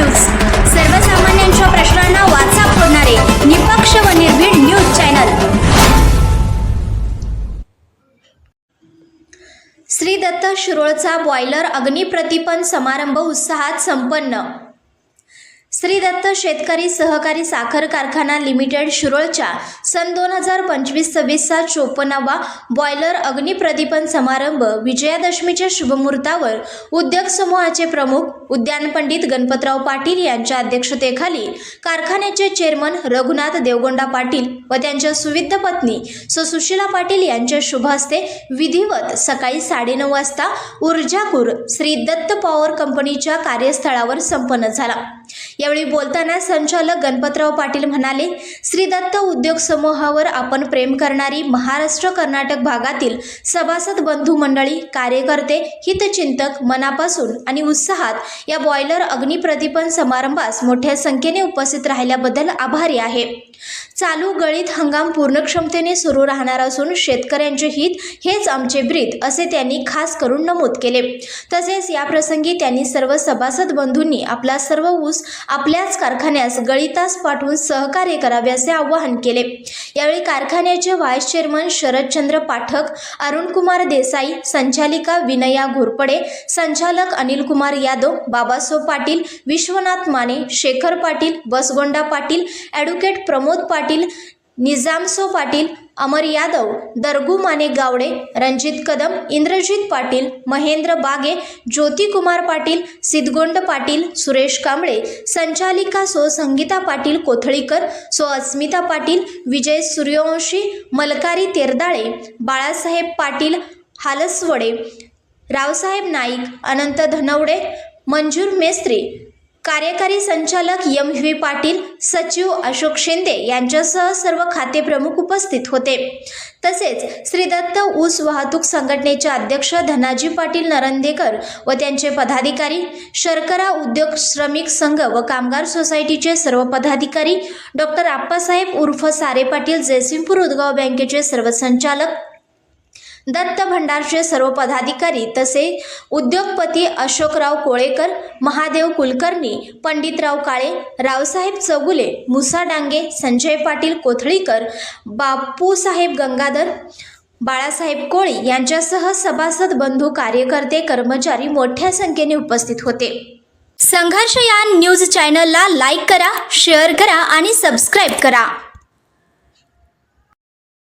News. सर्वसामान्यांच्या प्रश्नांना वाचा फोडणारे निपक्ष व निर्भीड न्यूज चॅनल. श्री दत्त शिरोळचा बॉयलर अग्निप्रतिपन समारंभ उत्साहात संपन्न. श्री दत्त शेतकरी सहकारी साखर कारखाना लिमिटेड शिरोळच्या सन दोन हजार पंचवीस सव्वीसचा चोपन्नावा बॉयलर अग्निप्रदीपन समारंभ विजयादशमीच्या शुभमुहूर्तावर उद्योग समूहाचे प्रमुख उद्यान पंडित गणपतराव पाटील यांच्या अध्यक्षतेखाली कारखान्याचे चेअरमन रघुनाथ देवगोंडा पाटील व त्यांच्या सुविद्ध पत्नी सो सुशीला पाटील यांच्या शुभ हस्ते विधिवत सकाळी साडेनऊ वाजता ऊर्जाकूर श्री दत्त पॉवर कंपनीच्या कार्यस्थळावर संपन्न झाला. यावेळी बोलताना संचालक गणपतराव पाटील म्हणाले श्री दत्त उद्योग समूहावर आपण प्रेम करणारी महाराष्ट्र कर्नाटक भागातील सभासद बंधू मंडळी कार्यकर्ते हितचिंतक मनापासून आणि उत्साहात या बॉयलर अग्निप्रतिपन समारंभास मोठ्या संख्येने उपस्थित राहिल्याबद्दल आभारी आहे. चालू गळीत हंगाम पूर्ण क्षमतेने सुरू राहणार असून शेतकऱ्यांचे हित हेच आमचे ब्रीद असे त्यांनी खास करून नमूद केले. तसेच याप्रसंगी त्यांनी सर्व सभासद बंधूंनी आपला सर्व ऊस आपल्याच कारखान्यास गळीतास पाठवून सहकार्य करावे असे आवाहन केले. यावेळी कारखान्याचे व्हाईस चेअरमन शरदचंद्र पाठक अरुणकुमार देसाई संचालिका विनया घोरपडे संचालक अनिल कुमार यादव बाबासाहेब पाटील विश्वनाथ माने शेखर पाटील बसगोंडा पाटील ॲडव्होकेट प्रमोद पाटील पाटील निजामसो पाटील अमर यादव दरगू माने गावडे रणजित कदम इंद्रजित पाटील महेंद्र बागे ज्योती कुमार पाटील सिद्धगोंड पाटील सुरेश कांबळे संचालिका सो संगीता पाटील कोथळीकर सो अस्मिता पाटील विजय सूर्यवंशी मलकारी तेरदाळे बाळासाहेब पाटील हालसवडे रावसाहेब नाईक अनंत धनवडे मंजूर मेस्त्री कार्यकारी संचालक यम व्ही पाटील सचिव अशोक शिंदे यांच्यासह सर्व खाते प्रमुख उपस्थित होते. तसेच श्री दत्त ऊस वाहतूक संघटनेचे अध्यक्ष धनाजी पाटील नरंदेकर व त्यांचे पदाधिकारी शर्करा उद्योग श्रमिक संघ व कामगार सोसायटीचे सर्व पदाधिकारी डॉक्टर आप्पासाहेब उर्फ सारे पाटील जयसिंगपूर उदगाव बँकेचे सर्व संचालक दत्त भंडारचे सर्व पदाधिकारी तसे उद्योगपती अशोकराव कोळेकर महादेव कुलकर्णी पंडितराव काळे रावसाहेब चौगुले मुसा डांगे संजय पाटील कोथळीकर बापूसाहेब गंगाधर बाळासाहेब कोळी यांच्यासह सभासद बंधू कार्यकर्ते कर्मचारी मोठ्या संख्येने उपस्थित होते. संघर्ष या न्यूज चॅनलला लाईक करा शेअर करा आणि सबस्क्राईब करा.